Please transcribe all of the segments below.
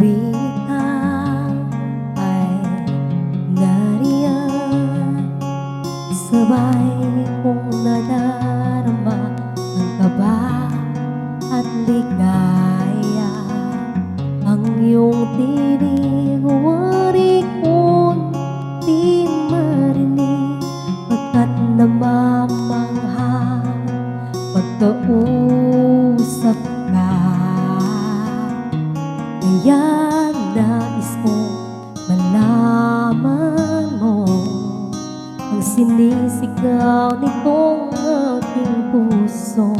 Wihang ay nariyan. Sabay kong nadarama Ang kaba at ligaya. Ang iyong tinig nitong aking puso.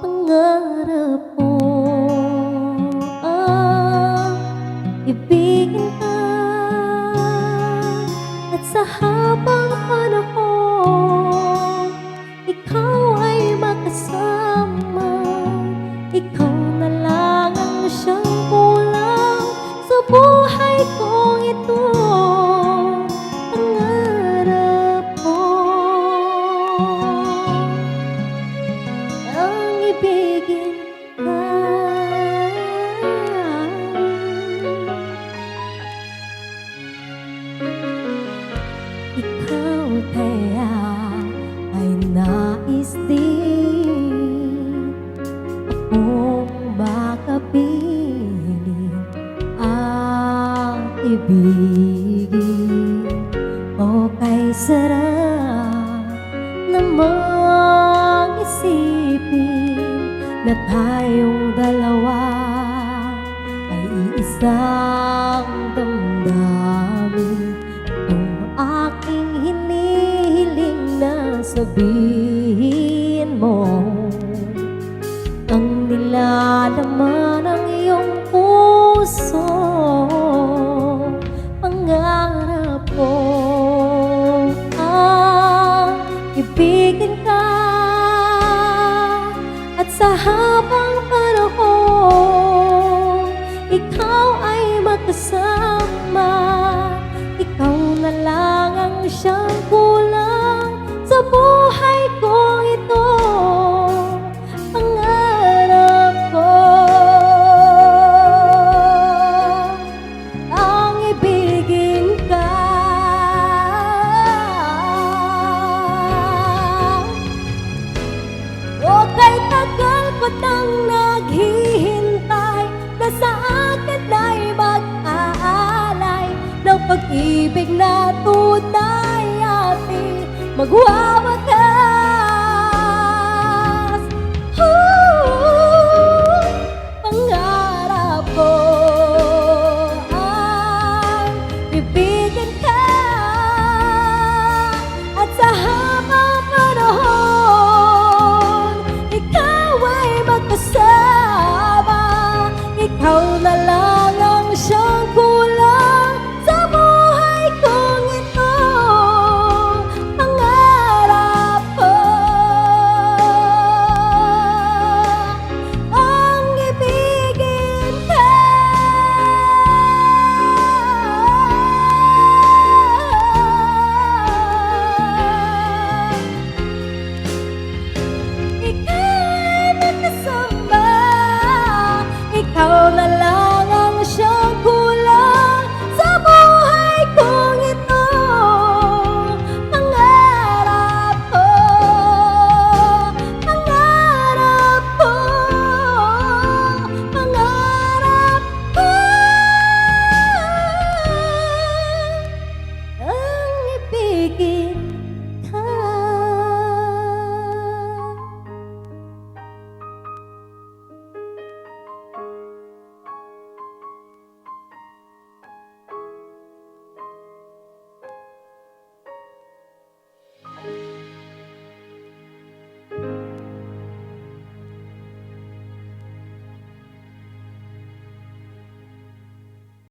Pangarap ko ang ibigin ka. At sa habang panahon Ikaw ay makasama Na tayong dalawa ay iisang damdamin. Kung aking hinihiling na sabihin mo Ang nilalaman ng iyong puso Pangarap ko sa habang panahon Ikaw pag-ibig na tunay Ate, magwa Oh, la la.